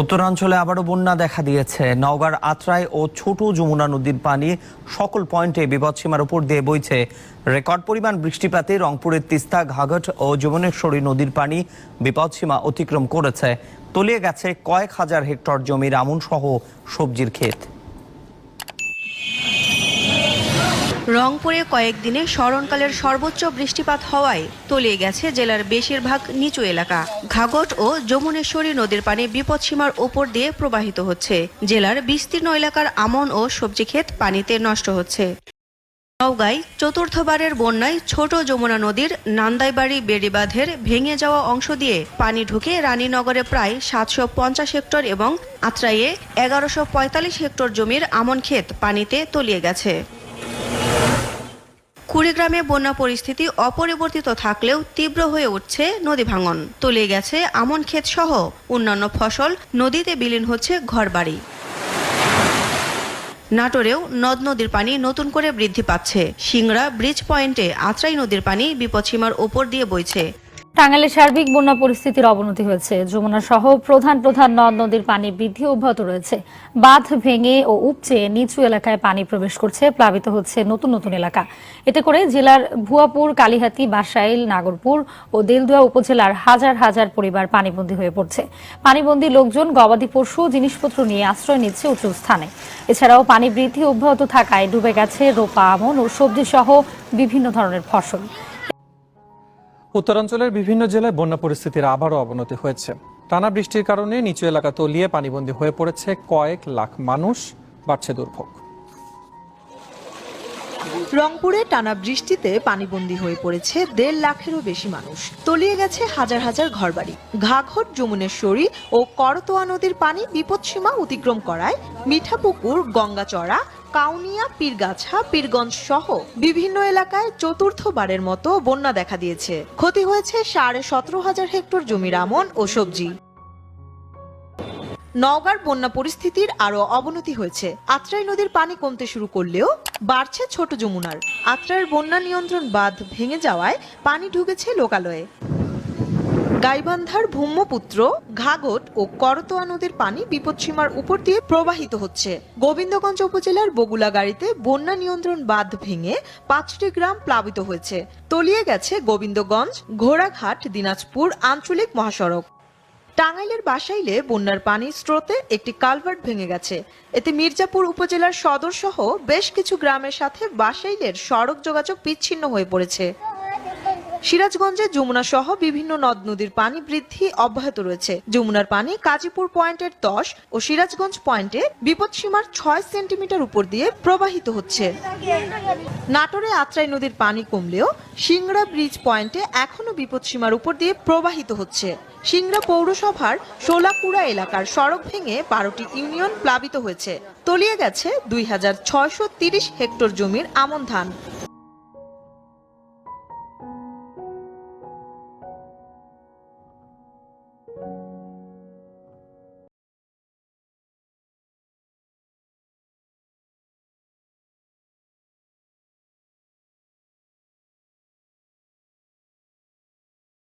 উত্তরাঞ্চলে আবারও বন্যা দেখা দিয়েছে। নওগাঁর আত্রায় ও ছোট যমুনা নদীর পানি সকল পয়েন্টে বিপদসীমার উপর দিয়ে বইছে। রেকর্ড পরিমাণ বৃষ্টিপাতে রংপুরের তিস্তা, ঘাঘট ও যমুনেশ্বরী নদীর পানি বিপদসীমা অতিক্রম করেছে। তলিয়ে গেছে কয়েক হাজার হেক্টর জমির আমন সহ সবজির ক্ষেত। রংপুরে কয়েকদিনে স্মরণকালের সর্বোচ্চ বৃষ্টিপাত হওয়ায় তলিয়ে গেছে জেলার বেশিরভাগ নিচু এলাকা। ঘাগট ও যমুনেশ্বরী নদীর পানি বিপদসীমার ওপর দিয়ে প্রবাহিত হচ্ছে। জেলার বিস্তীর্ণ এলাকার আমন ও সবজি ক্ষেত পানিতে নষ্ট হচ্ছে। নওগাঁয় চতুর্থবারের বন্যায় ছোট যমুনা নদীর নান্দাইবাড়ি বেড়িবাঁধের ভেঙে যাওয়া অংশ দিয়ে পানি ঢুকে রানীনগরে প্রায় সাতশো পঞ্চাশ হেক্টর এবং আত্রাইয়ে এগারোশো পঁয়তাল্লিশ হেক্টর জমির আমন ক্ষেত পানিতে তলিয়ে গেছে। কুড়িগ্রামে বন্যা পরিস্থিতি অপরিবর্তিত থাকলেও তীব্র হয়ে উঠছে নদী ভাঙন। তলে গেছে আমন ক্ষেত সহ অন্যান্য ফসল। নদীতে বিলীন হচ্ছে ঘরবাড়ি। নাটোরেও নদ নদীর পানি নতুন করে বৃদ্ধি পাচ্ছে। সিংড়া ব্রিজ পয়েন্টে আত্রাই নদীর পানি বিপদসীমার ওপর দিয়ে বইছে। টাঙ্গাইলে সার্বিক বন্যা পরিস্থিতির অবনতি হয়েছে। যমুনা সহ প্রধান প্রধান নদ নদীর পানি বৃদ্ধি অব্যাহত রয়েছে। বাঁধ ভেঙে ও উপচে নিচু এলাকায় পানি প্রবেশ করছে, প্লাবিত হচ্ছে নতুন নতুন এলাকা। এতে করে জেলার ভুয়াপুর, কালিহাতি, বাসাইল, নাগরপুর ও দেলদুয়া উপজেলার হাজার হাজার পরিবার পানিবন্দী হয়ে পড়ছে। পানিবন্দী লোকজন, গবাদি পশু, জিনিসপত্র নিয়ে আশ্রয় নিচ্ছে উঁচু স্থানে। এছাড়াও পানি বৃদ্ধি অব্যাহত থাকায় ডুবে গেছে রোপা, আমন ও সবজি সহ বিভিন্ন ধরনের ফসল। উত্তরাঞ্চলের বিভিন্ন জেলায় বন্যা পরিস্থিতির আবারও অবনতি হয়েছে। টানা বৃষ্টির কারণে নিচু এলাকা তলিয়ে পানিবন্দী হয়ে পড়েছে কয়েক লাখ মানুষ, বাড়ছে দুর্ভোগ। রংপুরে টানা বৃষ্টিতে পানিবন্দী হয়ে পড়েছে দেড় লাখেরও বেশি মানুষ। তলিয়ে গেছে হাজার হাজার ঘরবাড়ি। ঘাঘট যমুনেশ্বরী ও করতোয়া নদীর পানি বিপদসীমা অতিক্রম করায় মিঠাপুকুর, গঙ্গাচড়া, কাউনিয়া, পীরগাছা, পীরগঞ্জ সহ বিভিন্ন এলাকায় চতুর্থবারের মতো বন্যা দেখা দিয়েছে। ক্ষতি হয়েছে সাড়ে সতেরো হাজার হেক্টর জমির আমন ও সবজি। নওগাঁর বন্যা পরিস্থিতির আরও অবনতি হয়েছে। আত্রাই নদীর পানি কমতে শুরু করলেও বাড়ছে ছোট যমুনার। আত্রাইয়ের বন্যা নিয়ন্ত্রণ বাঁধ ভেঙে যাওয়ায় পানি ঢুকেছে লোকালয়ে। গাইবান্ধার ভূম্যপুত্র ঘাগট ও করতোয়া নদীর পানি বিপদসীমার উপর দিয়ে প্রবাহিত হচ্ছে। গোবিন্দগঞ্জ উপজেলার বগুলাগাড়িতে বন্যা নিয়ন্ত্রণ বাঁধ ভেঙে পাঁচটি গ্রাম প্লাবিত হয়েছে। তলিয়ে গেছে গোবিন্দগঞ্জ, ঘোড়াঘাট, দিনাজপুর, আঞ্চলিক মহাসড়ক। টাঙ্গাইলের বাসাইলে বন্যার পানির স্রোতে একটি কালভার্ট ভেঙে গেছে। এতে মির্জাপুর উপজেলার সদর সহ বেশ কিছু গ্রামের সাথে বাসাইলের সড়ক যোগাযোগ বিচ্ছিন্ন হয়ে পড়েছে। সিরাজগঞ্জে যমুনা সহ বিভিন্ন নদ নদীর পানি বৃদ্ধি অব্যাহত রয়েছে। যমুনার পানি কাজীপুর পয়েন্টের দশ ও সিরাজগঞ্জ পয়েন্টে বিপদসীমার ছয় সেন্টিমিটার উপর দিয়ে প্রবাহিত হচ্ছে। নাটোরে আত্রাই নদীর পানি কমলেও সিংড়া ব্রিজ পয়েন্টে এখনও বিপদসীমার উপর দিয়ে প্রবাহিত হচ্ছে। সিংড়া পৌরসভার শোলাকুড়া এলাকার সড়ক ভেঙে বারোটি ইউনিয়ন প্লাবিত হয়েছে। তলিয়ে গেছে দুই হেক্টর জমির আমন ধান।